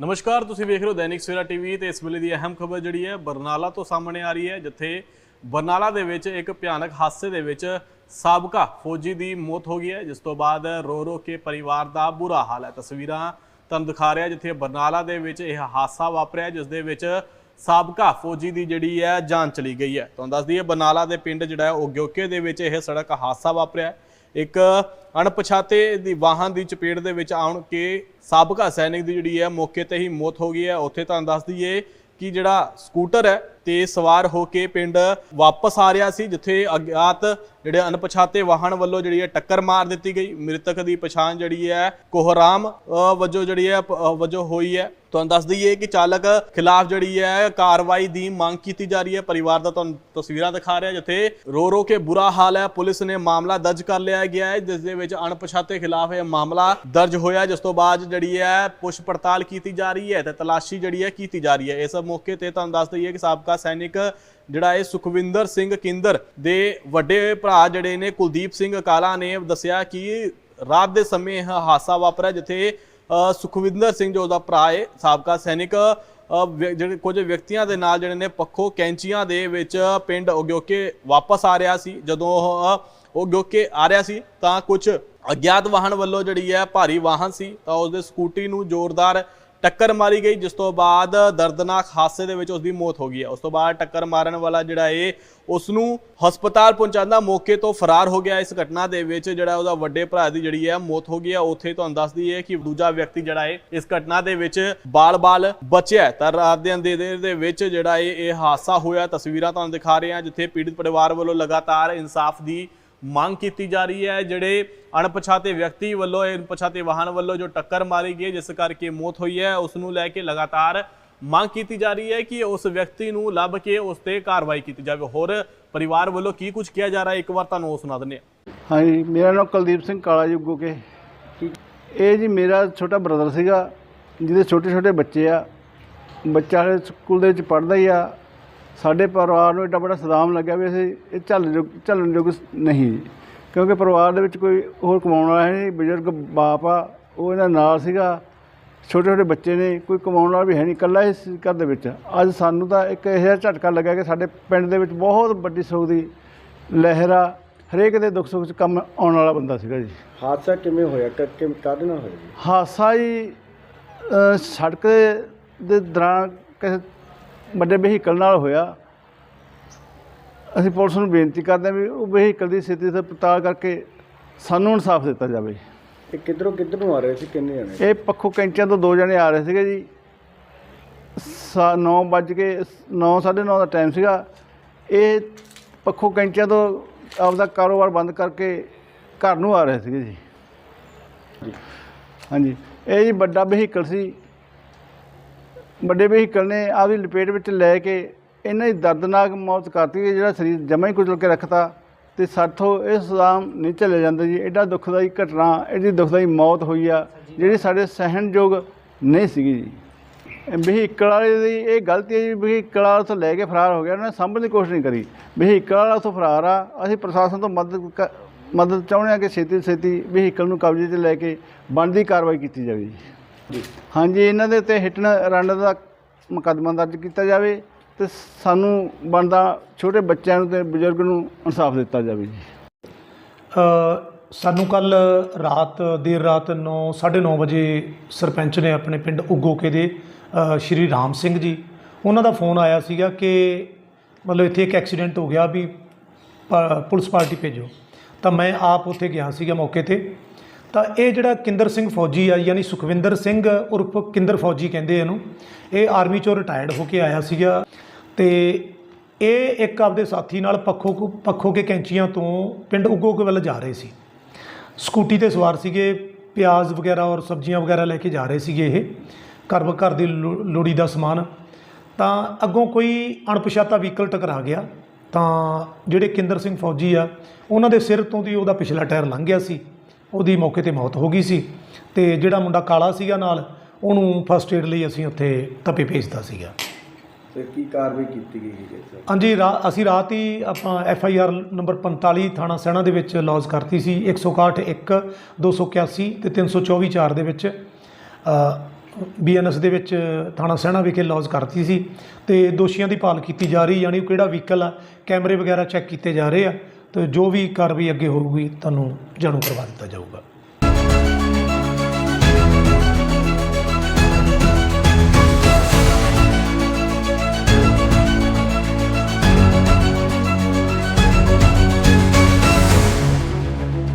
ਨਮਸਕਾਰ, ਤੁਸੀਂ ਵੇਖ ਰਹੇ ਹੋ ਦੈਨਿਕ ਸਵੇਰਾ ਟੀਵੀ ਤੇ ਇਸ ਵੇਲੇ ਦੀ ਅਹਿਮ ਖਬਰ ਜਿਹੜੀ ਹੈ, ਬਰਨਾਲਾ ਤੋਂ ਸਾਹਮਣੇ ਆ ਰਹੀ ਹੈ, ਜਿੱਥੇ ਬਰਨਾਲਾ ਦੇ ਵਿੱਚ ਇੱਕ ਭਿਆਨਕ ਹਾਦਸੇ ਦੇ ਵਿੱਚ ਸਾਬਕਾ ਫੌਜੀ ਦੀ ਮੌਤ ਹੋ ਗਈ ਹੈ, ਜਿਸ ਤੋਂ ਬਾਅਦ ਰੋ ਰੋ ਕੇ ਪਰਿਵਾਰ ਦਾ ਬੁਰਾ ਹਾਲ ਹੈ। ਤਸਵੀਰਾਂ ਤੁਹਾਨੂੰ ਦਿਖਾ ਰਿਹਾ, ਜਿੱਥੇ ਬਰਨਾਲਾ ਦੇ ਵਿੱਚ ਇਹ ਹਾਦਸਾ ਵਾਪਰਿਆ, ਜਿਸ ਦੇ ਵਿੱਚ ਸਾਬਕਾ ਫੌਜੀ ਦੀ ਜਿਹੜੀ ਹੈ, ਜਾਨ ਚਲੀ ਗਈ ਹੈ। ਤੁਹਾਨੂੰ ਦੱਸ ਦਈਏ, ਬਰਨਾਲਾ ਦੇ ਪਿੰਡ ਜਿਹੜਾ ਹੈ ਉਗਿਓਕੇ ਦੇ ਵਿੱਚ ਇਹ ਸੜਕ ਹਾਦਸਾ ਵਾਪਰਿਆ ਇੱਕ ਅਣਪਛਾਤੇ ਦੀ ਵਾਹਨ ਦੀ ਚਪੇਟ ਦੇ ਵਿੱਚ ਆਉਣ ਕੇ ਸਾਬਕਾ ਸੈਨਿਕ ਦੀ ਜਿਹੜੀ ਹੈ ਮੌਕੇ ਤੇ ਹੀ ਮੌਤ ਹੋ ਗਈ ਹੈ। ਉੱਥੇ ਤੁਹਾਨੂੰ ਦੱਸ ਦਈਏ ਕਿ ਜਿਹੜਾ ਸਕੂਟਰ ਹੈ ਤੇ ਸਵਾਰ ਹੋ ਕੇ ਪਿੰਡ ਵਾਪਸ ਆ ਰਿਹਾ ਸੀ, ਜਿੱਥੇ ਅਗਿਆਤ ਜਿਹੜੇ ਅਣਪਛਾਤੇ ਵਾਹਨ ਵੱਲੋਂ ਜਿਹੜੀ ਹੈ ਟੱਕਰ ਮਾਰ ਦਿੱਤੀ ਗਈ। ਮ੍ਰਿਤਕ ਦੀ ਪਛਾਣ ਜਿਹੜੀ ਹੈ ਕੋਹਰਾਮ ਵਜੋਂ ਜਿਹੜੀ ਹੈ ਵਜੋਂ ਹੋਈ ਹੈ। ਤੁਹਾਨੂੰ ਦੱਸ ਦਈਏ ਕਿ ਚਾਲਕ ਖਿਲਾਫ ਜਿਹੜੀ ਹੈ ਕਾਰਵਾਈ ਦੀ ਮੰਗ ਕੀਤੀ ਜਾ ਰਹੀ ਹੈ। ਪਰਿਵਾਰ ਦਾ ਤੁਹਾਨੂੰ ਤਸਵੀਰਾਂ ਦਿਖਾ ਰਿਹਾ, ਜਿੱਥੇ ਰੋ ਰੋ ਕੇ ਬੁਰਾ ਹਾਲ ਹੈ। ਪੁਲਿਸ ਨੇ ਮਾਮਲਾ ਦਰਜ ਕਰ ਲਿਆ ਗਿਆ ਹੈ, ਜਿਸ ਦੇ ਵਿੱਚ ਅਣਪਛਾਤੇ ਖਿਲਾਫ ਇਹ ਮਾਮਲਾ ਦਰਜ ਹੋਇਆ ਜਿਸ ਤੋਂ ਬਾਅਦ ਜਿਹੜੀ ਹੈ ਪੁੱਛ ਪੜਤਾਲ ਕੀਤੀ ਜਾ ਰਹੀ ਹੈ ਤੇ ਤਲਾਸ਼ੀ ਜਿਹੜੀ ਹੈ ਕੀਤੀ ਜਾ ਰਹੀ ਹੈ। ਇਸ ਮੌਕੇ ਤੇ ਤੁਹਾਨੂੰ ਦੱਸ ਦਈਏ ਕਿ ਸਾਬਕਾ ਸੈਨਿਕ ਜਿਹੜਾ ਇਹ ਸੁਖਵਿੰਦਰ ਸਿੰਘ ਕਿੰਦਰ ਦੇ ਵੱਡੇ ਭਰਾ ਜਿਹੜੇ ਨੇ ਕੁਲਦੀਪ ਸਿੰਘ ਅਕਾਲਾ ਨੇ ਦੱਸਿਆ ਕਿ ਰਾਤ ਦੇ ਸਮੇਂ ਇਹ ਹਾਦਸਾ ਵਾਪਰਿਆ ਜਿੱਥੇ ਸੁਖਵਿੰਦਰ ਸਿੰਘ ਜੋ ਉਹਦਾ ਭਰਾ ਹੈ ਸਾਬਕਾ ਸੈਨਿਕ ਜਿਹੜੇ ਕੁਝ ਵਿਅਕਤੀਆਂ ਦੇ ਨਾਲ ਜਿਹੜੇ ਨੇ ਪੱਖੋ ਕੈਂਚੀਆਂ ਦੇ ਵਿੱਚ ਪਿੰਡ ਉਗਿਓਕੇ ਵਾਪਸ ਆ ਰਿਹਾ ਸੀ। ਜਦੋਂ ਉਹ ਉਗਿਓਕੇ ਆ ਰਿਹਾ ਸੀ ਤਾਂ ਕੁਝ ਅਗਿਆਤ ਵਾਹਨ ਵੱਲੋਂ ਜਿਹੜੀ ਹੈ ਭਾਰੀ ਵਾਹਨ ਸੀ ਤਾਂ ਉਸਦੇ ਸਕੂਟੀ ਨੂੰ ਜ਼ੋਰਦਾਰ ਟੱਕਰ ਮਾਰੀ ਗਈ, ਜਿਸ ਤੋਂ ਬਾਅਦ ਦਰਦਨਾਕ ਹਾਦਸੇ ਦੇ ਵਿੱਚ ਉਸ ਦੀ ਮੌਤ ਹੋ ਗਈ ਹੈ। ਉਸ ਤੋਂ ਬਾਅਦ ਟੱਕਰ ਮਾਰਨ ਵਾਲਾ ਜਿਹੜਾ ਇਹ ਉਸ ਨੂੰ ਹਸਪਤਾਲ ਪਹੁੰਚਾਉਂਦਾ ਮੌਕੇ ਤੋਂ ਫਰਾਰ ਹੋ ਗਿਆ। ਇਸ ਘਟਨਾ ਦੇ ਵਿੱਚ ਜਿਹੜਾ ਉਹਦਾ ਵੱਡੇ ਭਰਾ ਦੀ ਜਿਹੜੀ ਹੈ ਮੌਤ ਹੋ ਗਈ ਹੈ। ਉੱਥੇ ਤੁਹਾਨੂੰ ਦੱਸਦੀ ਹੈ ਕਿ ਦੂਜਾ ਵਿਅਕਤੀ ਜਿਹੜਾ ਹੈ ਇਸ ਘਟਨਾ ਦੇ ਵਿੱਚ ਬਾਲ-ਬਾਲ ਬਚਿਆ ਤਾਂ ਰਾਤ ਦੇ ਅੰਧੇਰੇ ਦੇ ਵਿੱਚ ਜਿਹੜਾ ਇਹ ਇਹ ਹਾਦਸਾ ਹੋਇਆ। ਤਸਵੀਰਾਂ ਤੁਹਾਨੂੰ ਦਿਖਾ ਰਹੇ ਹਾਂ, ਜਿੱਥੇ ਪੀੜਿਤ ਪਰਿਵਾਰ ਵੱਲੋਂ ਲਗਾਤਾਰ ਇਨਸਾਫ ਦੀ ਮੰਗ ਕੀਤੀ ਜਾ ਰਹੀ ਹੈ, ਜਿਹੜੇ ਅਣਪਛਾਤੇ ਵਿਅਕਤੀ ਵੱਲੋਂ ਇਹ ਅਣਪਛਾਤੇ ਵਾਹਨ ਵੱਲੋਂ ਜੋ ਟੱਕਰ ਮਾਰੀ ਗਈ ਜਿਸ ਕਰਕੇ ਮੌਤ ਹੋਈ ਹੈ ਉਸ ਨੂੰ ਲੈ ਕੇ ਲਗਾਤਾਰ ਮੰਗ ਕੀਤੀ ਜਾ ਰਹੀ ਹੈ ਕਿ ਉਸ ਵਿਅਕਤੀ ਨੂੰ ਲੱਭ ਕੇ ਉਸ ਤੇ ਕਾਰਵਾਈ ਕੀਤੀ ਜਾਵੇ। ਹੋਰ ਪਰਿਵਾਰ ਵੱਲੋਂ ਕੀ ਕੁਝ ਕਿਹਾ ਜਾ ਰਿਹਾ ਇੱਕ ਵਾਰ ਤੁਹਾਨੂੰ ਉਹ ਸੁਣਾ ਦਿੰਦੇ ਹਾਂ। ਹਾਂਜੀ, ਮੇਰਾ ਨਾਮ ਕੁਲਦੀਪ ਸਿੰਘ ਕਾਲਾ ਜੁਗੋ ਕੇ। ਇਹ ਜੀ ਮੇਰਾ ਛੋਟਾ ਬ੍ਰਦਰ ਸੀਗਾ, ਜਿਹਦੇ ਛੋਟੇ ਛੋਟੇ ਬੱਚੇ ਆ। ਬੱਚਾ ਹਲੇ ਸਕੂਲ ਦੇ ਵਿੱਚ ਪੜ੍ਹਦਾ ਹੀ ਆ। ਸਾਡੇ ਪਰਿਵਾਰ ਨੂੰ ਏਡਾ ਬੜਾ ਸਦਾਮ ਲੱਗਿਆ ਵੀ ਅਸੀਂ ਇਹ ਚੱਲ ਜੋ ਚੱਲਣ ਯੋਗ ਨਹੀਂ। ਕਿਉਂਕਿ ਪਰਿਵਾਰ ਦੇ ਵਿੱਚ ਕੋਈ ਹੋਰ ਕਮਾਉਣ ਵਾਲਾ ਹੈ ਨਹੀਂ ਬਜ਼ੁਰਗ ਬਾਪ ਆ ਉਹ ਇਹਨਾਂ ਨਾਲ ਸੀਗਾ ਛੋਟੇ ਛੋਟੇ ਬੱਚੇ ਨੇ ਕੋਈ ਕਮਾਉਣ ਵਾਲਾ ਵੀ ਹੈ ਨਹੀਂ ਇਕੱਲਾ ਹੀ ਸੀ ਘਰ ਦੇ ਵਿੱਚ। ਅੱਜ ਸਾਨੂੰ ਤਾਂ ਇੱਕ ਇਹੋ ਜਿਹਾ ਝਟਕਾ ਲੱਗਾ ਕਿ ਸਾਡੇ ਪਿੰਡ ਦੇ ਵਿੱਚ ਬਹੁਤ ਵੱਡੀ ਸੋਗ ਦੀ ਲਹਿਰ ਆ ਹਰੇਕ ਦੇ ਦੁੱਖ ਸੁੱਖ 'ਚ ਕੰਮ ਆਉਣ ਵਾਲਾ ਬੰਦਾ ਸੀਗਾ ਜੀ। ਹਾਦਸਾ ਕਿਵੇਂ ਹੋਇਆ? ਕਿ ਕਾਹਦੇ ਨਾਲ ਹੋਇਆ ਜੀ? ਹਾਦਸਾ ਅ, ਸੜਕ ਦੇ- ਦੇ ਦੌਰਾਨ ਕਿਸੇ ਵੱਡੇ ਵਹੀਕਲ ਨਾਲ ਹੋਇਆ। ਅਸੀਂ ਪੁਲਿਸ ਨੂੰ ਬੇਨਤੀ ਕਰਦੇ ਹਾਂ ਵੀ ਉਹ ਵਹੀਕਲ ਦੀ ਸਥਿਤੀ ਤੇ ਪੜਤਾਲ ਕਰਕੇ ਸਾਨੂੰ ਇਨਸਾਫ ਦਿੱਤਾ ਜਾਵੇ। ਇਹ ਕਿੱਧਰੋਂ ਕਿੱਧਰ ਨੂੰ ਆ ਰਹੇ ਸੀ? ਕਿੰਨੇ ਜਣੇ? ਇਹ ਪੱਖੋ ਕੈਂਚਾਂ ਤੋਂ ਦੋ ਜਣੇ ਆ ਰਹੇ ਸੀਗੇ ਜੀ। 9 ਵੱਜ ਕੇ 9:30 ਦਾ ਟਾਈਮ ਸੀਗਾ। ਇਹ ਪੱਖੋ ਕੈਂਚਾਂ ਤੋਂ ਆਪਦਾ ਕਾਰੋਬਾਰ ਬੰਦ ਕਰਕੇ ਘਰ ਨੂੰ ਆ ਰਹੇ ਸੀਗੇ ਜੀ। ਹਾਂਜੀ। ਇਹ ਜੀ ਵੱਡਾ ਵਹੀਕਲ ਸੀ। ਵੱਡੇ ਵਹੀਕਲ ਨੇ ਆਪਦੀ ਲਪੇਟ ਵਿੱਚ ਲੈ ਕੇ ਇਹਨਾਂ ਦੀ ਦਰਦਨਾਕ ਮੌਤ ਕਰਤੀ ਕਿ ਜਿਹੜਾ ਸਰੀਰ ਜਮਾਂ ਹੀ ਕੁਚਲ ਕੇ ਰੱਖਤਾ ਤੇ ਸਾਥੋਂ ਇਹ ਸਦਾਮ ਨਹੀਂ ਚੱਲੇ ਜਾਂਦਾ ਜੀ। ਐਡਾ ਦੁਖਦਾਈ ਘਟਨਾ, ਐਡੀ ਦੁਖਦਾਈ ਮੌਤ ਹੋਈ ਆ, ਜਿਹੜੀ ਸਾਡੇ ਸਹਿਣਯੋਗ ਨਹੀਂ ਸੀਗੀ ਜੀ। ਵਹੀਕਲ ਵਾਲੇ ਦੀ ਇਹ ਗਲਤੀ ਹੈ ਜੀ, ਵਹੀਕਲ ਵਾਲਾ ਉੱਥੋਂ ਲੈ ਕੇ ਫਰਾਰ ਹੋ ਗਿਆ, ਉਹਨਾਂ ਨੇ ਸਾਂਭਣ ਦੀ ਕੋਸ਼ਿਸ਼ ਨਹੀਂ ਕਰੀ। ਵਹੀਕਲ ਵਾਲਾ ਉੱਥੋਂ ਫਰਾਰ ਆ, ਅਸੀਂ ਪ੍ਰਸ਼ਾਸਨ ਤੋਂ ਮਦਦ ਕ- ਮਦਦ ਚਾਹੁੰਦੇ ਹਾਂ ਕਿ ਛੇਤੀ ਤੋਂ ਛੇਤੀ ਵਹੀਕਲ ਨੂੰ ਕਬਜ਼ੇ 'ਚ ਲੈ ਕੇ ਬਣਦੀ ਕਾਰਵਾਈ ਕੀਤੀ ਜਾਵੇ ਜੀ। ਹਾਂਜੀ, ਇਹਨਾਂ ਦੇ ਉੱਤੇ ਹਿੱਟ ਐਂਡ ਰਨ ਦਾ ਮੁਕੱਦਮਾ ਦਰਜ ਕੀਤਾ ਜਾਵੇ ਤੇ ਸਾਨੂੰ ਬਣਦਾ ਛੋਟੇ ਬੱਚਿਆਂ ਨੂੰ ਤੇ ਬਜ਼ੁਰਗ ਨੂੰ ਇਨਸਾਫ ਦਿੱਤਾ ਜਾਵੇ ਜੀ। ਸਾਨੂੰ ਕੱਲ ਰਾਤ, ਦੇਰ ਰਾਤ 9 9:30 ਵਜੇ ਸਰਪੰਚ ਨੇ ਆਪਣੇ ਪਿੰਡ ਉਗੋਕੇ ਦੇ ਸ਼੍ਰੀ ਰਾਮ ਸਿੰਘ ਜੀ, ਉਹਨਾਂ ਦਾ ਫੋਨ ਆਇਆ ਸੀਗਾ ਕਿ ਮਤਲਬ ਇੱਥੇ ਇੱਕ ਐਕਸੀਡੈਂਟ ਹੋ ਗਿਆ ਵੀ ਪ- ਪੁਲਿਸ ਪਾਰਟੀ ਭੇਜੋ। ਤਾਂ ਮੈਂ ਆਪ ਉੱਥੇ ਗਿਆ ਸੀਗਾ ਮੌਕੇ ਤੇ। ਤਾਂ ਇਹ ਜਿਹੜਾ ਕਿੰਦਰ ਸਿੰਘ ਫੌਜੀ ਆ, ਯਾਨੀ ਸੁਖਵਿੰਦਰ ਸਿੰਘ ਉਰਫ ਕਿੰਦਰ ਫੌਜੀ ਕਹਿੰਦੇ ਇਹਨੂੰ, ਇਹ ਆਰਮੀ ਚੋਂ ਰਿਟਾਇਰਡ ਹੋ ਕੇ ਆਇਆ ਸੀਗਾ ਤੇ ਇਹ ਇੱਕ ਆਪਦੇ ਸਾਥੀ ਨਾਲ ਪੱਖੋ ਕੁ- ਪੱਖੋ ਕੇ ਕੈਂਚੀਆਂ ਤੋਂ ਪਿੰਡ ਉਗੋਕੇ ਵੱਲ ਜਾ ਰਹੇ ਸੀ। ਸਕੂਟੀ ਤੇ ਸਵਾਰ ਸੀਗੇ, ਪਿਆਜ਼ ਵਗੈਰਾ ਔਰ ਸਬਜ਼ੀਆਂ ਵਗੈਰਾ ਲੈ ਕੇ ਜਾ ਰਹੇ ਸੀਗੇ ਇਹ, ਘਰ ਘਰ ਦੀ ਲੋ- ਲੋੜੀ ਦਾ ਸਮਾਨ। ਤਾਂ ਅੱਗੋਂ ਕੋਈ ਅਣਪਛਾਤਾ ਵਹੀਕਲ ਟਕਰਾ ਗਿਆ, ਤਾਂ ਜਿਹੜੇ ਕਿੰਦਰ ਸਿੰਘ ਫੌਜੀ ਆ, ਉਹਨਾਂ ਦੇ ਸਿਰ ਤੋਂ ਦੀ ਉਹਦਾ ਪਿਛਲਾ ਟਾਇਰ ਲੰਘ ਗਿਆ ਸੀ। ਉਹਦੀ ਮੌਕੇ ਤੇ ਮੌਤ ਹੋ ਗਈ ਸੀ ਤੇ ਜਿਹੜਾ ਮੁੰਡਾ ਕਾਲਾ ਸੀਗਾ ਨਾਲ ਉਹਨੂੰ ਫਸਟ ਏਡ ਲਈ ਅਸੀਂ ਉੱਥੇ ਤਪੇ ਭੇਜਤਾ ਸੀਗਾ। ਤੇ ਕੀ ਕਾਰਵਾਈ ਕੀਤੀ ਗਈ ਜੀ? ਹਾਂਜੀ ਰਾ- ਅਸੀਂ ਰਾਤ ਹੀ ਆਪਾਂ ਐਫ ਆਈ ਆਰ ਨੰਬਰ 45 ਥਾਣਾ ਸੈਣਾ ਦੇ ਵਿੱਚ ਲੌਜ ਕਰਤੀ ਸੀ 161 1 281 ਤੇ 324 4 ਦੇ ਵਿੱਚ ਬੀਐਨਐਸ ਦੇ ਵਿੱਚ ਥਾਣਾ ਸੈਣਾ ਵਿਖੇ ਲੌਜ ਕਰਤੀ ਸੀ ਤੇ ਦੋਸ਼ੀਆਂ ਦੀ ਭਾਲ ਕੀਤੀ ਜਾ ਰਹੀ ਯਾਨੀ ਉਹ ਕਿਹੜਾ ਵਹੀਕਲ ਆ ਕੈਮਰੇ ਵਗੈਰਾ ਚੈੱਕ ਕੀਤੇ ਜਾ ਰਹੇ ਆ। ਤੇ ਜੋ ਵੀ ਕਾਰਵਾਈ ਅੱਗੇ ਹੋਊਗੀ ਤੁਹਾਨੂੰ ਜਾਣੂ ਕਰਵਾ ਦਿੱਤਾ ਜਾਊਗਾ।